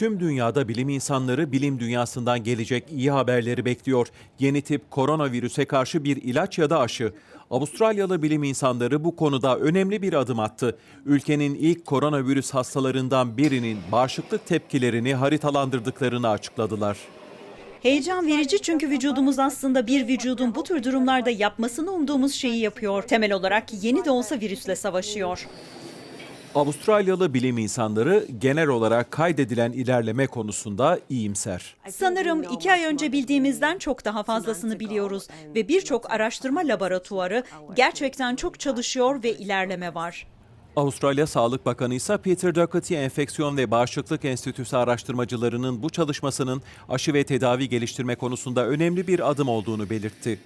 Tüm dünyada bilim insanları bilim dünyasından gelecek iyi haberleri bekliyor. Yeni tip koronavirüse karşı bir ilaç ya da aşı. Avustralyalı bilim insanları bu konuda önemli bir adım attı. Ülkenin ilk koronavirüs hastalarından birinin bağışıklık tepkilerini haritalandırdıklarını açıkladılar. Heyecan verici çünkü vücudumuz aslında bir vücudun bu tür durumlarda yapmasını umduğumuz şeyi yapıyor. Temel olarak yeni de olsa virüsle savaşıyor. Avustralyalı bilim insanları genel olarak kaydedilen ilerleme konusunda iyimser. Sanırım iki ay önce bildiğimizden çok daha fazlasını biliyoruz ve birçok araştırma laboratuvarı gerçekten çok çalışıyor ve ilerleme var. Avustralya Sağlık Bakanı ise Peter Doherty Enfeksiyon ve Bağışıklık Enstitüsü araştırmacılarının bu çalışmasının aşı ve tedavi geliştirme konusunda önemli bir adım olduğunu belirtti.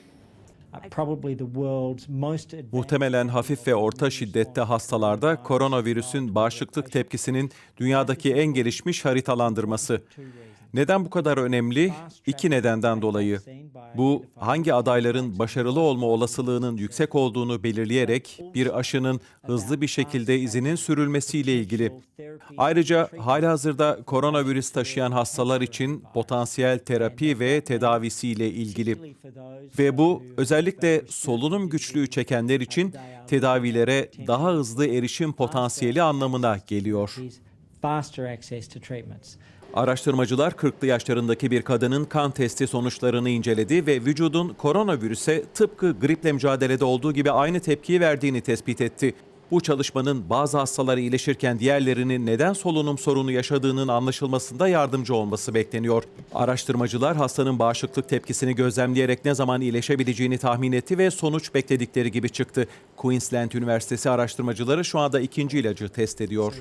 Muhtemelen hafif ve orta şiddette hastalarda koronavirüsün bağışıklık tepkisinin dünyadaki en gelişmiş haritalandırması. Neden bu kadar önemli? İki nedenden dolayı. Bu hangi adayların başarılı olma olasılığının yüksek olduğunu belirleyerek bir aşının hızlı bir şekilde izinin sürülmesiyle ilgili. Ayrıca halihazırda koronavirüs taşıyan hastalar için potansiyel terapi ve tedavisiyle ilgili. Ve bu özellikle solunum güçlüğü çekenler için tedavilere daha hızlı erişim potansiyeli anlamına geliyor. Faster access to treatments. Araştırmacılar 40'lı yaşlarındaki bir kadının kan testi sonuçlarını inceledi ve vücudun koronavirüse tıpkı griple mücadelede olduğu gibi aynı tepkiyi verdiğini tespit etti. Bu çalışmanın bazı hastalar iyileşirken diğerlerinin neden solunum sorunu yaşadığının anlaşılmasında yardımcı olması bekleniyor. Araştırmacılar hastanın bağışıklık tepkisini gözlemleyerek ne zaman iyileşebileceğini tahmin etti ve sonuç bekledikleri gibi çıktı. Queensland Üniversitesi araştırmacıları şu anda ikinci ilacı test ediyor.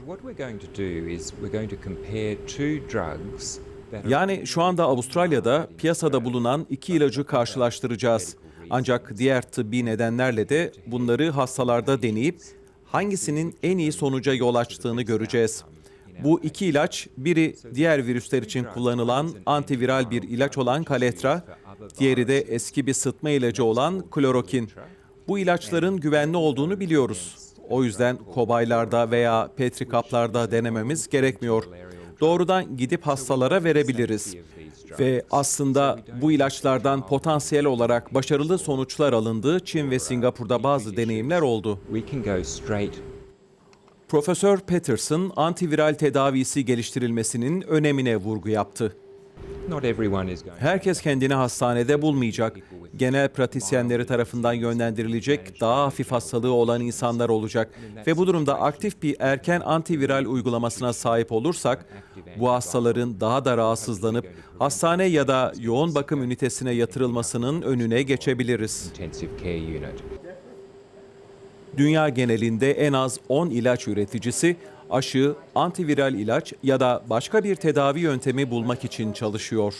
Yani şu anda Avustralya'da piyasada bulunan iki ilacı karşılaştıracağız. Ancak diğer tıbbi nedenlerle de bunları hastalarda deneyip hangisinin en iyi sonuca yol açtığını göreceğiz. Bu iki ilaç, biri diğer virüsler için kullanılan antiviral bir ilaç olan Kaletra, diğeri de eski bir sıtma ilacı olan klorokin. Bu ilaçların güvenli olduğunu biliyoruz. O yüzden kobaylarda veya petri kaplarda denememiz gerekmiyor. Doğrudan gidip hastalara verebiliriz. Ve aslında bu ilaçlardan potansiyel olarak başarılı sonuçlar alındığı Çin ve Singapur'da bazı deneyimler oldu. Profesör Peterson antiviral tedavisi geliştirilmesinin önemine vurgu yaptı. Herkes kendini hastanede bulmayacak. Genel pratisyenleri tarafından yönlendirilecek daha hafif hastalığı olan insanlar olacak. Ve bu durumda aktif bir erken antiviral uygulamasına sahip olursak, bu hastaların daha da rahatsızlanıp hastane ya da yoğun bakım ünitesine yatırılmasının önüne geçebiliriz. Dünya genelinde en az 10 ilaç üreticisi aşı, antiviral ilaç ya da başka bir tedavi yöntemi bulmak için çalışıyor.